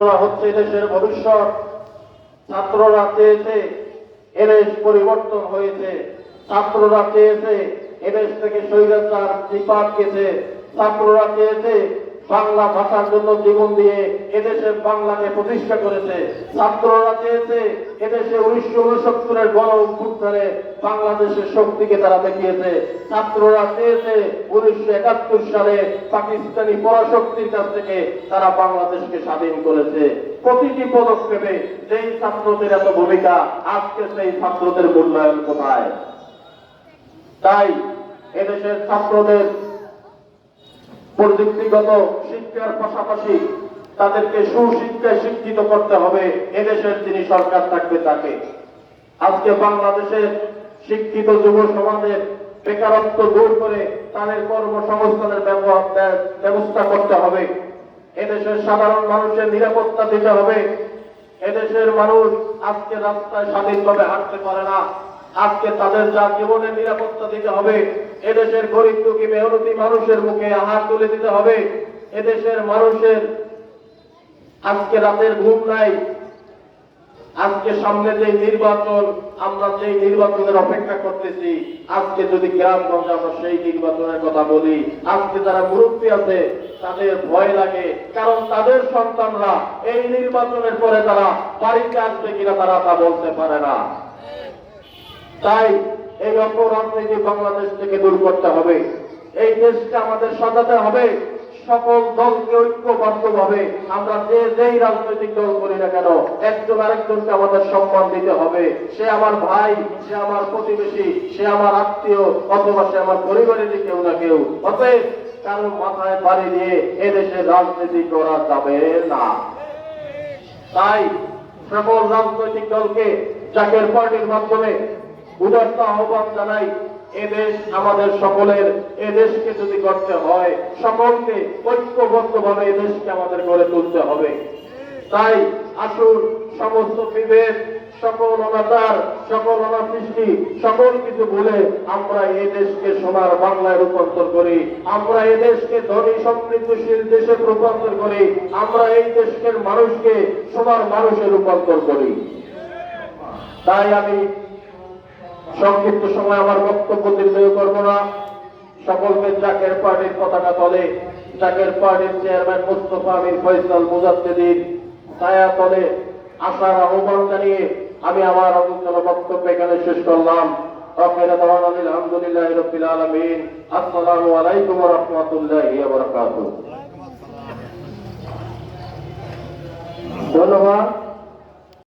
হচ্ছে দেশের ভবিষ্যৎ। ছাত্ররা চেয়েছে এদেশ পরিবর্তন হয়েছে। ছাত্ররা চেয়েছে এদেশ থেকে স্বৈরাচার নিপাত গেছে। ছাত্ররা চেয়েছে বাংলা ভাষার জন্য জীবন দিয়ে এদেশের বাংলাকে প্রতিষ্ঠা করেছে, ছাত্ররা চেয়েছে এদেশে উনিশশো উনসত্তরের গণ অভ্যুত্থানে বাংলাদেশের শক্তিকে তারা দেখিয়েছে। ছাত্ররা চেয়েছে উনিশশো একাত্তর সালে পাকিস্তানি পরাশক্তির কাছ থেকে তারা বাংলাদেশকে স্বাধীন করেছে। প্রতিটি পদক্ষেপে যেই ছাত্রদের এত ভূমিকা, আজকে সেই ছাত্রদের মূল্যায়ন কোথায়? তাই এদেশের ছাত্রদের প্রযুক্তিগত শিক্ষার পাশাপাশি তাদেরকে সুশিক্ষায় শিক্ষিত করতে হবে, এদেশের যিনি সরকার থাকবে তাকে। আজকে বাংলাদেশের শিক্ষিত যুব সমাজের বেকারত্ব দূর করে তাদের কর্মসংস্থানের ব্যবস্থা করতে হবে। এদেশের সাধারণ মানুষের নিরাপত্তা দিতে হবে। এদেশের মানুষ আজকে রাস্তায় স্বাধীনভাবে হাঁটতে পারে না। আজকে তাদের যা জীবনের নিরাপত্তা দিতে হবে, এদেশের গরিব দুঃখী মেহনতি মানুষের মুখে আহার তুলে দিতে হবে, এদেশের মানুষের আজকে রাতের ঘুম নাই। আজকে সামনে যে নির্বাচন, আমরা যে নির্বাচনের অপেক্ষা করতেছি, আজকে যদি গ্রামগঞ্জে আমরা সেই নির্বাচনের কথা বলি, আজকে যারা মুরব্বী আছে, তাদের ভয় লাগে, কারণ তাদের সন্তানরা এই নির্বাচনের পরে তারা বাড়িতে আসবে কিনা তারা তা বলতে পারে না। তাই এই অপরাজনীতি বাংলাদেশ থেকে দূর করতে হবে, এই দেশকে আমাদের সাজাতে হবে, সকল দলকে ঐক্যবদ্ধ ভাবে। আমরা যে যেই রাজনৈতিক দল করি না কেন, একজন আরেকজনকে আমাদের সম্মান দিতে হবে। সে আমার ভাই, সে আমার প্রতিবেশী, সে আমার আত্মীয়, অথবা সে আমার পরিবারের কেউ না কেউ। অতএব কারও মাথায় বাড়ি দিয়ে এদেশে রাজনীতি করা যাবে না। তাই সকল রাজনৈতিক দলকে জাকের পার্টির মাধ্যমে উদারতা আহ্বান জানাই এদেশ আমাদের সকলের এদেশকে যদি করতে হয়, সকলকে ঐক্যবদ্ধ ভাবে এদেশকে আমাদের গড়ে তুলতে হবে। তাই আসুন, সমস্ত বিভেদ, সকল অনাচার, সকল অনাসৃষ্টি সকল কিছু ভুলে আমরা এই দেশকে সোনার বাংলায় রূপান্তর করি। আমরা এই দেশকে ধনী, সমৃদ্ধশীল দেশে রূপান্তর করি। আমরা এই দেশের মানুষকে সোনার মানুষে রূপান্তর করি। তাই আমি সংক্ষিপ্ত সময় আমার বক্তব্য দীর্ঘ করব না। সকলকে জাকের পার্টির পতাকা তলে। জাকের পার্টির চেয়ারম্যান মুস্তফা আমির ফয়সাল মুজাদ্দিদির ছায়া তলে। আসার আহ্বান জানিয়ে আমি আমার আলোচনা বক্তব্য এখানে শেষ করলাম। আখির দাওয়ানা আলহামদুলিল্লাহ রাব্বিল আলামিন। আসসালামু আলাইকুম রাহমাতুল্লাহি বারাকাতুহু।